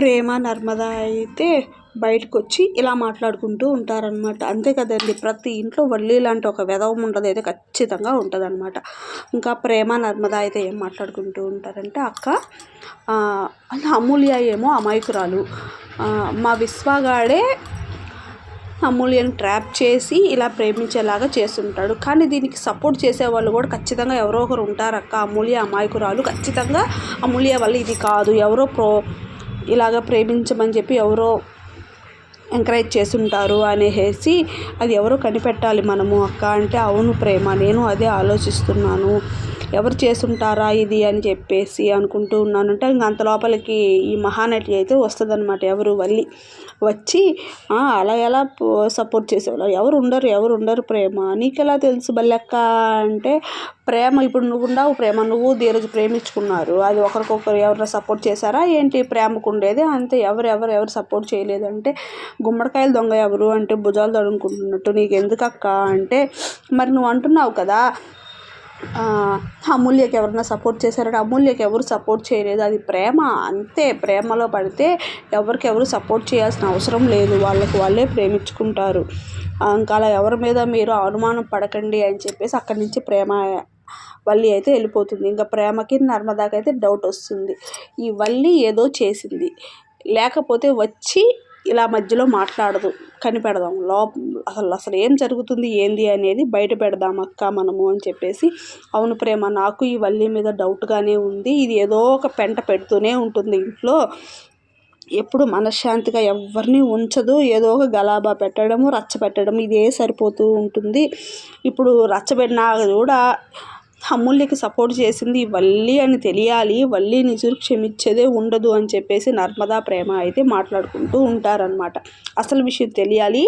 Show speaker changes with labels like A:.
A: ప్రేమ నర్మద అయితే బయటకు వచ్చి ఇలా మాట్లాడుకుంటూ ఉంటారనమాట అంతే కదండి. ప్రతి ఇంట్లో వల్లి లాంటి ఒక విధవం ఉండదు. అయితే ఖచ్చితంగా ఉంటుంది అనమాట ఇంకా ప్రేమ నర్మద అయితే ఏం మాట్లాడుకుంటూ ఉంటారంటే అక్క అమూల్య ఏమో అమాయకురాలు. మా విశ్వగాడే అమూల్యను ట్రాప్ చేసి ఇలా ప్రేమించేలాగా చేస్తుంటాడు. కానీ దీనికి సపోర్ట్ చేసేవాళ్ళు కూడా ఖచ్చితంగా ఎవరో ఒకరు ఉంటారు అక్క అమూల్య అమాయకురాలు ఖచ్చితంగా అమూల్య వల్ల ఇది కాదు. ఎవరో ప్రో ఇలాగ ప్రేమించమని చెప్పి ఎవరో ఎంకరేజ్ చేస్తుంటారు అనేసి అది ఎవరో కనిపెట్టాలి మనము అక్క అంటే అవును ప్రేమ నేను అదే ఆలోచిస్తున్నాను. ఎవరు చేసుంటారా ఇది అని చెప్పేసి అనుకుంటూ ఉన్నానంటే ఇంక అంత లోపలికి ఈ మహానటి అయితే వస్తుందన్నమాట. ఎవరు వల్లి వచ్చి అలా ఎలా సపోర్ట్ చేసేవాళ్ళు? ఎవరు ఉండరు ఎవరు ఉండరు ప్రేమ. నీకెలా తెలుసు బల్లెక్క? అంటే ప్రేమ ఇప్పుడు నువ్వు ఉండవు ప్రేమ నువ్వు ధీరజ్ ప్రేమించుకున్నారు. అది ఒకరికొకరు ఎవరైనా సపోర్ట్ చేశారా? ఏంటి ప్రేమకు ఉండేది? అంతే. ఎవరు ఎవరు ఎవరు సపోర్ట్ చేయలేదంటే గుమ్మడికాయలు దొంగ ఎవరు? అంటే భుజాలు తడుముకుంటున్నట్టు. నీకు ఎందుకక్క అంటే మరి నువ్వు అంటున్నావు కదా అమూల్యకి ఎవరైనా సపోర్ట్ చేశారంటే అమూల్యకి ఎవరు సపోర్ట్ చేయలేదు. అది ప్రేమ. అంతే. ప్రేమలో పడితే ఎవరికెవరు సపోర్ట్ చేయాల్సిన అవసరం లేదు. వాళ్ళకి వాళ్ళే ప్రేమించుకుంటారు. ఇంకా అలా ఎవరి మీద మీరు అనుమానం పడకండి అని చెప్పేసి అక్కడి నుంచి ప్రేమ వల్లి అయితే వెళ్ళిపోతుంది. ఇంకా ప్రేమకి నర్మదాకి అయితే డౌట్ వస్తుంది. ఈ వల్లి ఏదో చేసింది. లేకపోతే వచ్చి ఇలా మధ్యలో మాట్లాడదు. కనిపెడదాం. లోప అసలు అసలు ఏం జరుగుతుంది ఏంది అనేది బయట పెడదాం అక్క మనము అని చెప్పేసి. అవును ప్రేమ నాకు ఈ వల్లి మీద డౌట్గానే ఉంది. ఇది ఏదో ఒక పెంట పెడుతూనే ఉంటుంది ఇంట్లో. ఎప్పుడు మనశ్శాంతిగా ఎవరిని ఉంచదు. ఏదో ఒక గలాబా పెట్టడము రచ్చ పెట్టడం ఇదే సరిపోతూ ఉంటుంది. ఇప్పుడు రచ్చబెట్టినా కూడా అమూల్యకి సపోర్ట్ చేసింది వల్లి అని తెలియాలి వల్లి నిజురు క్షమించేదే ఉండదు అని చెప్పేసి నర్మదా ప్రేమ అయితే మాట్లాడుకుంటూ ఉంటారనమాట అసలు విషయం తెలియాలి